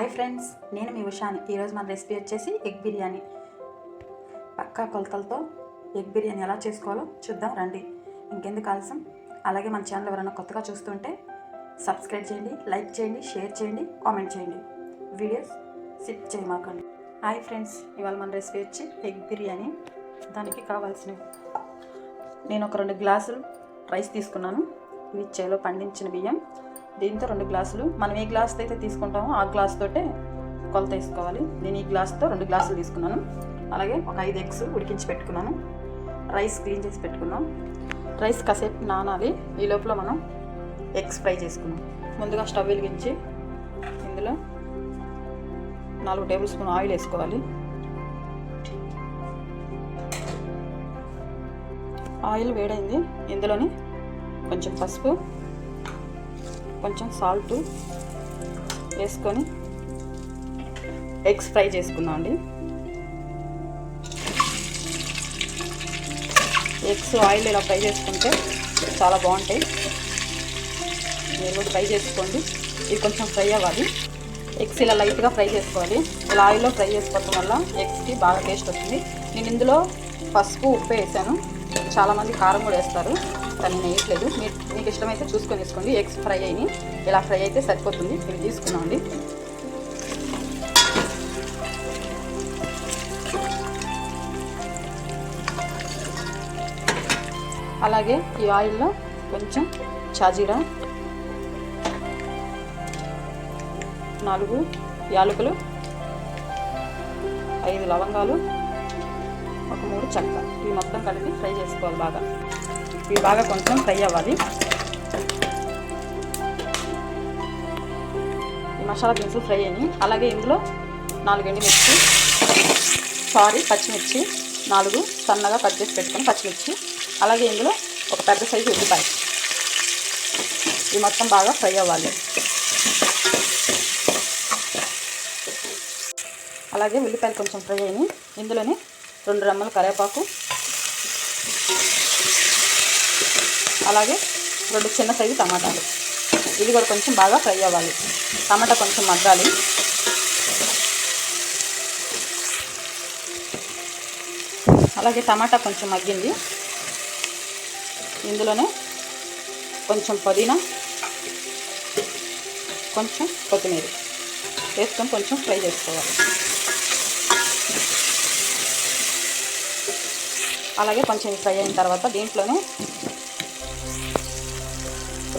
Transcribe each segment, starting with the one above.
Hi friends నేను మీ ఉషాని. ఈరోజు మన రెసిపీ వచ్చేసి ఎగ్ బిర్యానీ. పక్కా కొలతలతో ఎగ్ బిర్యానీ ఎలా చేసుకోవాలో చూద్దాం రండి. ఇంకెందుకు ఆలస్యం? అలాగే మన ఛానల్ ఎవరైనా కొత్తగా చూస్తుంటే సబ్స్క్రైబ్ చేయండి లైక్ చేయండి షేర్ చేయండి కామెంట్ చేయండి. వీడియోస్ సిప్ చేయమాకండి. హాయ్ ఫ్రెండ్స్ ఇవాళ మన రెసిపీ వచ్చి ఎగ్ బిర్యానీ. దానికి కావాల్సినవి నేను ఒక రెండు గ్లాసులు రైస్ తీసుకున్నాను. ఇవి చేలో పండించిన బియ్యం. దీంతో రెండు గ్లాసులు. మనం ఏ గ్లాస్ అయితే తీసుకుంటామో ఆ గ్లాస్ తోటే కొలత వేసుకోవాలి. నేను ఈ గ్లాస్తో రెండు గ్లాసులు తీసుకున్నాను. అలాగే ఒక ఐదు ఎగ్స్ ఉడికించి పెట్టుకున్నాను. రైస్ క్లీన్ చేసి పెట్టుకున్నాం. రైస్ కాసేపు నానాలి. ఈ లోపల మనం ఎగ్స్ ఫ్రై చేసుకున్నాం. ముందుగా స్టవ్ వెలిగించి ఇందులో నాలుగు టేబుల్ స్పూన్ ఆయిల్ వేసుకోవాలి. ఆయిల్ వేడైంది. ఇందులోని కొంచెం పసుపు కొంచెం సాల్ట్ వేసుకొని ఎగ్స్ ఫ్రై చేసుకుందాం అండి. ఎగ్స్ ఆయిల్ ఇలా ఫ్రై చేసుకుంటే చాలా బాగుంటాయి. మీరు కూడా ఫ్రై చేసుకోండి. ఇవి కొంచెం ఫ్రై అవ్వాలి. ఎగ్స్ ఇలా లైట్గా ఫ్రై చేసుకోవాలి. ఇలా ఆయిల్లో ఫ్రై చేసుకోవడం వల్ల ఎగ్స్కి బాగా టేస్ట్ వస్తుంది. నేను ఇందులో పసుపు ఉప్పు వేసాను. చాలామంది కారం కూడా వేస్తారు. కానీ నేను వేయట్లేదు మీరు మీకు ఇష్టమైతే చూసుకొని తీసుకోండి ఎగ్స్ ఫ్రై అయినాయి. ఇలా ఫ్రై అయితే సరిపోతుంది. ఇవి తీసుకున్నామండి అలాగే ఈ ఆయిల్లో కొంచెం చాజీరా నాలుగు యాలకులు ఐదు లవంగాలు ఒక మూడు చెక్క. ఇవి మొత్తం కలిపి ఫ్రై చేసుకోవాలి బాగా. ఇవి బాగా కొంచెం ఫ్రై అవ్వాలి. ఈ మసాలా దినుసులు ఫ్రై అయినాయి. అలాగే ఇందులో నాలుగు ఎండుమిర్చి సారీ పచ్చిమిర్చి నాలుగు సన్నగా కట్ చేసి పెట్టుకుని పచ్చిమిర్చి. అలాగే ఇందులో ఒక పెద్ద సైజు ఉల్లిపాయ. ఇవి మొత్తం బాగా ఫ్రై అవ్వాలి. అలాగే ఉల్లిపాయలు కొంచెం ఫ్రై అయినాయి. ఇందులోనే రెండు రెమ్మలు కరివేపాకు అలాగే రెండు చిన్న సైజు టమాటాలు. ఇది కూడా కొంచెం బాగా ఫ్రై అవ్వాలి. టమాటా కొంచెం మగ్గాలి. అలాగే టమాటా కొంచెం మగ్గింది. ఇందులోనే కొంచెం పుదీనా కొంచెం కొత్తిమీర వేసుకొని కొంచెం ఫ్రై చేసుకోవాలి. అలాగే కొంచెం ఫ్రై అయిన తర్వాత దీంట్లోనే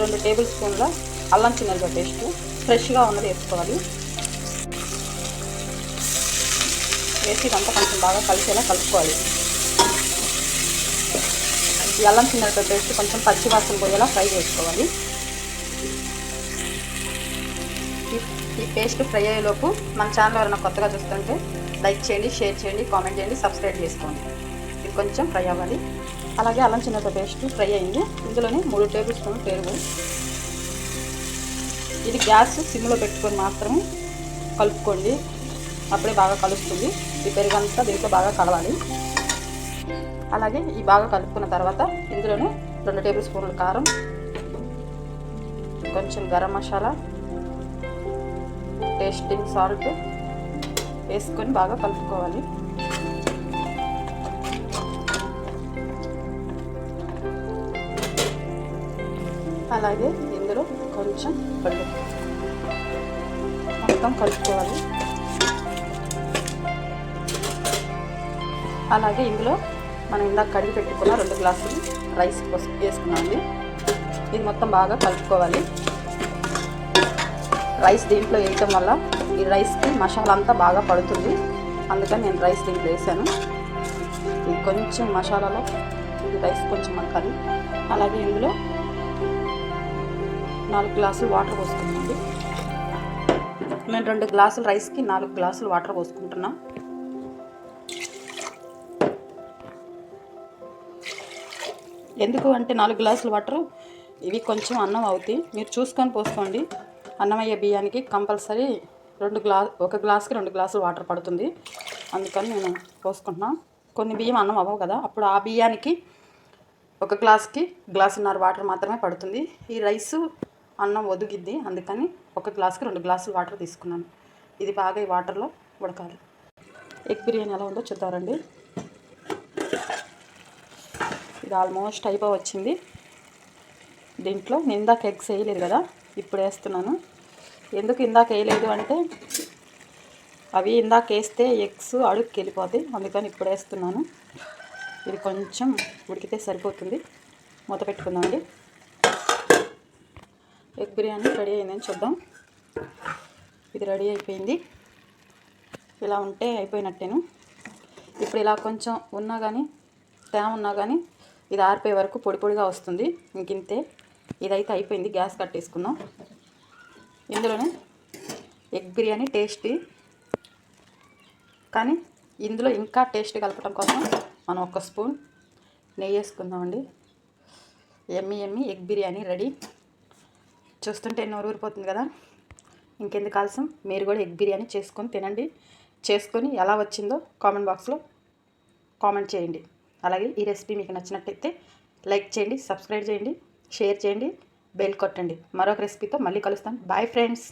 రెండు టేబుల్ స్పూన్ల అల్లం చిన్నగా పేస్ట్ ఫ్రెష్గా ఉన్నది వేసుకోవాలి. వేసి ఇదంతా కొంచెం బాగా కలిసేలా కలుపుకోవాలి. ఈ అల్లం చిన్నగా పేస్ట్ కొంచెం పచ్చి వాసన పోయేలా ఫ్రై చేసుకోవాలి. ఈ పేస్ట్ ఫ్రై అయ్యేలోపు మన ఛానల్ ఎవరైనా కొత్తగా చూస్తుంటే లైక్ చేయండి షేర్ చేయండి కామెంట్ చేయండి సబ్స్క్రైబ్ చేసుకోండి. ఇది కొంచెం ఫ్రై అవ్వాలి. అలాగే అల్లం చిన్నత పేస్ట్ ఫ్రై అయింది. ఇందులోనే మూడు టేబుల్ స్పూన్ పెరుగు ఇది గ్యాస్ సిమ్లో పెట్టుకొని మాత్రమే కలుపుకోండి. అప్పుడే బాగా కలుస్తుంది. ఈ పెరుగు అంతా దీంట్లో బాగా కలవాలి. అలాగే ఈ బాగా కలుపుకున్న తర్వాత ఇందులోనే రెండు టేబుల్ స్పూన్ల కారం కొంచెం గరం మసాలా టేస్టింగ్ సాల్ట్ వేసుకొని బాగా కలుపుకోవాలి. అలాగే ఇందులో కొంచెం పళ్ళు. మొత్తం కలుపుకోవాలి. అలాగే ఇందులో మనం ఇందాక కడిగి పెట్టుకున్న రెండు గ్లాసులు రైస్ వేసుకున్నామండి. ఇది మొత్తం బాగా కలుపుకోవాలి. రైస్ దీంట్లో వేయటం వల్ల ఈ రైస్కి మసాలా అంతా బాగా పడుతుంది. అందుకని నేను రైస్ దీంట్లో వేసాను. ఇది కొంచెం మసాలాలో ఈ రైస్ కొంచెం మక్కాలి అలాగే ఇందులో నాలుగు గ్లాసులు వాటర్ పోసుకున్నాండి నేను రెండు గ్లాసులు రైస్కి నాలుగు గ్లాసులు వాటర్ పోసుకుంటున్నా. ఎందుకు అంటే నాలుగు గ్లాసులు వాటర్? ఇవి కొంచెం అన్నం అవుతాయి. మీరు చూసుకొని పోసుకోండి. అన్నం అయ్యే బియ్యానికి కంపల్సరీ రెండు గ్లాస్ ఒక గ్లాస్కి రెండు గ్లాసులు వాటర్ పడుతుంది. అందుకని నేను పోసుకుంటున్నా. కొన్ని బియ్యం అన్నం అవ్వవు కదా? అప్పుడు ఆ బియ్యానికి ఒక గ్లాస్కి గ్లాసున్నర వాటర్ మాత్రమే పడుతుంది. ఈ రైసు అన్నం ఒదిగిద్ది. అందుకని ఒక గ్లాస్కి రెండు గ్లాసులు వాటర్ తీసుకున్నాను. ఇది బాగా ఈ వాటర్లో ఉడకాలి. ఎగ్ బిర్యానీ ఎలా ఉందో చూద్దారండి ఇది ఆల్మోస్ట్ అయిపో వచ్చింది. దీంట్లో ఇందాక ఎగ్స్ వేయలేదు కదా ఇప్పుడు వేస్తున్నాను. ఎందుకు ఇందాక వేయలేదు అంటే అవి ఇందాక వేస్తే ఎగ్స్ అడుగుకి వెళ్ళిపోతాయి. అందుకని ఇప్పుడు వేస్తున్నాను. ఇది కొంచెం ఉడికితే సరిపోతుంది. మూత పెట్టుకుందామండి. ఎగ్ బిర్యానీ రెడీ అయిందని చూద్దాం. ఇది రెడీ అయిపోయింది. ఇలా ఉంటే అయిపోయినట్టేను. ఇప్పుడు ఇలా కొంచెం ఉన్నా కానీ తేమ ఉన్నా కానీ ఇది ఆరిపోయే వరకు పొడి పొడిగా వస్తుంది. ఇంకింతే ఇదైతే అయిపోయింది. గ్యాస్ కట్టేసుకుందాం. ఇందులోనే ఎగ్ బిర్యానీ టేస్టీ. కానీ ఇందులో ఇంకా టేస్ట్ కలపడం కోసం మనం ఒక స్పూన్ నెయ్యి వేసుకుందామండి. ఎమ్మి ఎమ్మి ఎగ్ బిర్యానీ రెడీ. చూస్తుంటే నోరు ఊరిపోతుంది కదా. ఇంకెందుకు ఆలస్యం? మీరు కూడా ఎగ్ బిర్యానీ చేసుకొని తినండి. చేసుకొని ఎలా వచ్చిందో కామెంట్ బాక్స్లో కామెంట్ చేయండి. అలాగే ఈ రెసిపీ మీకు నచ్చినట్టయితే లైక్ చేయండి సబ్స్క్రైబ్ చేయండి షేర్ చేయండి బెల్ కొట్టండి. మరొక రెసిపీతో మళ్ళీ కలుస్తాను. Bye friends!